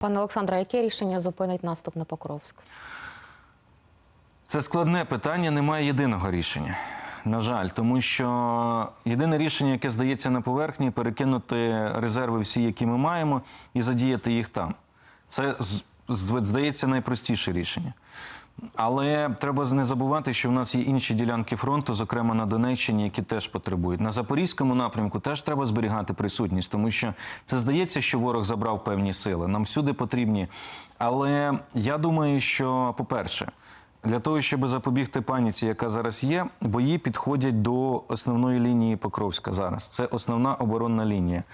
Пане Олександре, яке рішення зупинить наступ на Покровськ? Це складне питання, немає єдиного рішення. На жаль, тому що єдине рішення, яке здається на поверхні, перекинути резерви всі, які ми маємо, і задіяти їх там. Це здається найпростіше рішення. Але треба не забувати, що в нас є інші ділянки фронту, зокрема на Донеччині, які теж потребують. На Запорізькому напрямку теж треба зберігати присутність, тому що це здається, що ворог забрав певні сили. Нам всюди потрібні. Але я думаю, що, по-перше, для того, щоб запобігти паніці, яка зараз є, бої підходять до основної лінії Покровська зараз. Це основна оборонна лінія.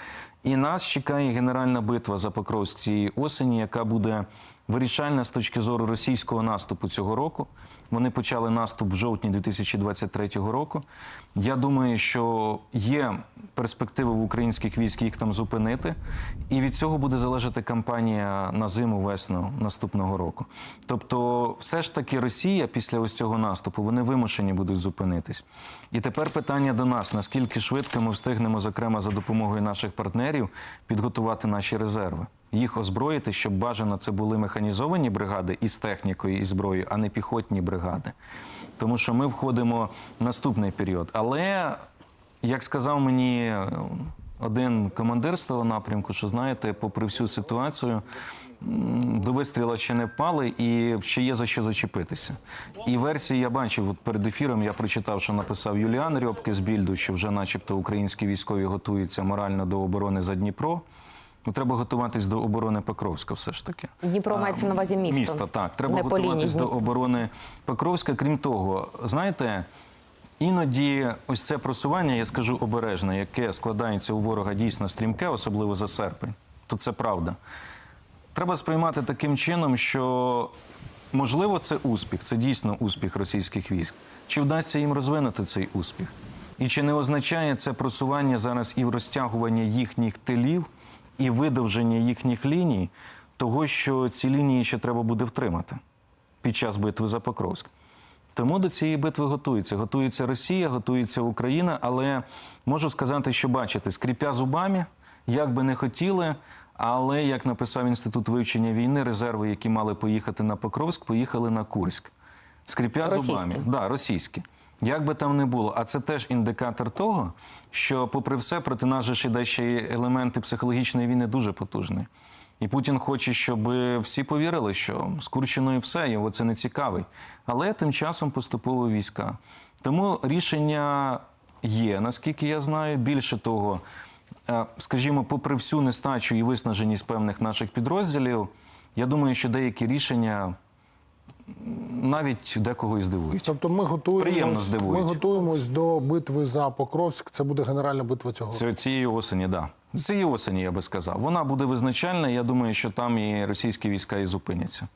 І нас чекає генеральна битва за Покровськ цієї осені, яка буде вирішальна з точки зору російського наступу цього року. Вони почали наступ в жовтні 2023 року. Я думаю, що є перспективи в українських військ їх там зупинити, і від цього буде залежати кампанія на зиму весну наступного року. Тобто, все ж таки, Росія після ось цього наступу вони вимушені будуть зупинитись. І тепер питання до нас: наскільки швидко ми встигнемо, зокрема за допомогою наших партнерів, підготувати наші резерви, їх озброїти, щоб бажано це були механізовані бригади із технікою і зброєю, а не піхотні бригади. Тому що ми входимо в наступний період. Але як сказав мені е, один командир з того напрямку, що знаєте, попри всю ситуацію, до вистріла ще не впали і ще є за що зачепитися. І версії я бачив от перед ефіром. Я прочитав, що написав Юліан Рьобки з Більду, що вже, начебто, українські військові готуються морально до оборони за Дніпро. Ну, треба готуватись до оборони Покровська, все ж таки. Дніпро мається на увазі місто. Місто, так. Треба Не готуватись до оборони Покровська. Крім того, знаєте, іноді ось це просування, я скажу обережне, яке складається у ворога дійсно стрімке, особливо за серпень, то це правда. Треба сприймати таким чином, що можливо це успіх, це дійсно успіх російських військ. Чи вдасться їм розвинути цей успіх? І чи не означає це просування зараз і в розтягування їхніх тилів, і видовження їхніх ліній, того, що ці лінії ще треба буде втримати під час битви за Покровськ? Тому до цієї битви готується. Готується Росія, готується Україна, але можу сказати, що бачите, скріпя зубами, як би не хотіли, але як написав інститут вивчення війни, резерви, які мали поїхати на Покровськ, поїхали на Курськ. Скріпя Російські. зубами. Да, російські. Як би там не було, а це теж індикатор того, що, попри все, проти нас же ще й елементи психологічної війни дуже потужні. І Путін хоче, щоб всі повірили, що з Курщиною все, його це не цікавить. Але тим часом поступово війська. Тому рішення є, наскільки я знаю. Більше того, е, скажімо, попри всю нестачу і виснаженість певних наших підрозділів, я думаю, що деякі рішення навіть декого і здивують. Тобто ми готуємось, ми готуємось до битви за Покровськ. Це буде генеральна битва цього року. Цієї осені, так. Да. Цієї осені, я би сказав. Вона буде визначальна. Я думаю, що там і російські війська і зупиняться.